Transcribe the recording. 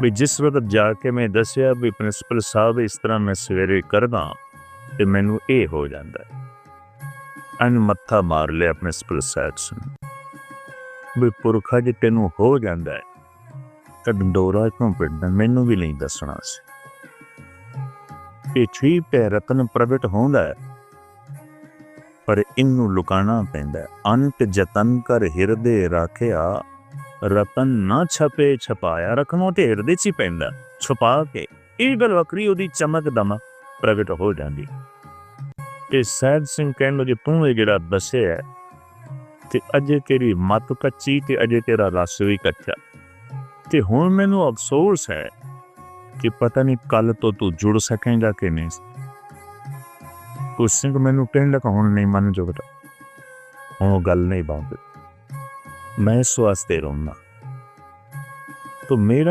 ਵੀ ਜਿਸ ਵਕਤ ਜਾ ਕੇ ਮੈਂ ਦੱਸਿਆ ਵੀ ਪ੍ਰਿੰਸੀਪਲ ਸਾਹਿਬ ਇਸ ਤਰ੍ਹਾਂ ਮੈਂ ਸਵੇਰੇ ਕਰਦਾ ਤੇ ਮੈਨੂੰ ਇਹ ਹੋ ਜਾਂਦਾ ਹੈ। ਅਨ ਮੱਥਾ ਮਾਰ ਲਿਆ ਪ੍ਰਿੰਸੀਪਲ ਸਾਹਿਬ ਵੀ ਪੁਰਖਾ ਜੀ ਤੈਨੂੰ ਹੋ ਜਾਂਦਾ ਹੈ, ਤਾਂ ਡੋਰਾ ਕਿਉਂ ਪਿੰਡਾ ਮੈਨੂੰ ਵੀ ਨਹੀਂ ਦੱਸਣਾ ਸੀ। ਇਹ ਛੀ ਪੈ ਰਤਨ ਪ੍ਰਗਟ ਹੁੰਦਾ ਹੈ। ਪਰ ਇਹਨੂੰ ਲੁਕਾਣਾ ਪੈਂਦਾ ਹੈ। ਅੰਤ ਜਤਨ ਕਰ ਹਿਰਦੇ ਰੱਖਿਆ ਰਤਨ ਨਾ ਛਪੇ ਛਪਾਇਆ ਰੱਖਣੋਂ ਤੇ ਹਿਰਦੇ 'ਚ ਪੈਂਦਾ ਛੁਪਾ ਕੇ ਇਹ ਗੱਲ ਵੱਖਰੀ ਉਹਦੀ ਚਮਕ ਦਮਕ ਪ੍ਰਗਟ ਹੋ ਜਾਂਦੀ। ਤੇ ਸੈਦ ਸਿੰਘ ਕਹਿੰਦਾ ਜੇ ਤੂੰ ਇਹ ਜਿਹੜਾ ਦੱਸਿਆ ਤੇ ਅਜੇ ਤੇਰੀ ਮਤ ਕੱਚੀ ਤੇ ਅਜੇ ਤੇਰਾ ਰਸ ਵੀ ਕੱਚਾ। ਤੇ ਹੁਣ ਮੈਨੂੰ ਅਫਸੋਸ ਹੈ ਕਿ ਪਤਾ ਨਹੀਂ ਕੱਲ ਤੋਂ ਤੂੰ ਜੁੜ ਸਕੇਂਗਾ ਕਿ ਨਹੀਂ। ਕੁਛ ਸਿੰਘ ਮੈਨੂੰ ਕਹਿਣ ਲੱਗਾ ਹੁਣ ਨਹੀਂ ਮੰਨ ਜੋਗਦਾ। ਹੁਣ ਉਹ ਗੱਲ ਨਹੀਂ ਬਾਉਂਦੀ। ਮੈਂ ਇਸ ਵਾਸਤੇ ਰੋਣਾ ਤੋ ਮੇਰਾ